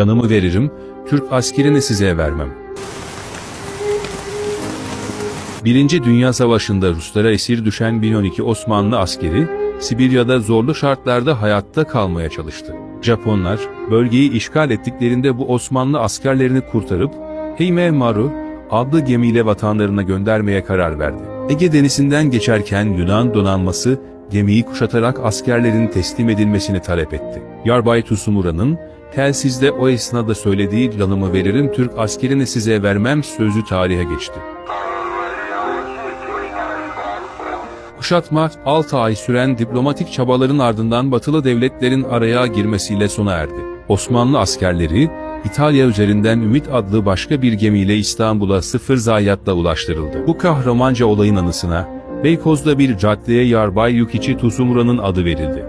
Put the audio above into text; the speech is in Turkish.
Canımı veririm, Türk askerini size vermem. Birinci Dünya Savaşı'nda Ruslara esir düşen 1012 Osmanlı askeri, Sibirya'da zorlu şartlarda hayatta kalmaya çalıştı. Japonlar, bölgeyi işgal ettiklerinde bu Osmanlı askerlerini kurtarıp, Heime Maru adlı gemiyle vatanlarına göndermeye karar verdi. Ege Denizi'nden geçerken Yunan donanması, gemiyi kuşatarak askerlerin teslim edilmesini talep etti. Yarbay Tusumura'nın, telsizde o esnada söylediği canımı veririm Türk askerini size vermem sözü tarihe geçti. Kuşatma, 6 ay süren diplomatik çabaların ardından batılı devletlerin araya girmesiyle sona erdi. Osmanlı askerleri, İtalya üzerinden Ümit adlı başka bir gemiyle İstanbul'a sıfır zayiatla ulaştırıldı. Bu kahramanca olayın anısına, Beykoz'da bir caddeye Yarbay Yukichi Tusumura'nın adı verildi.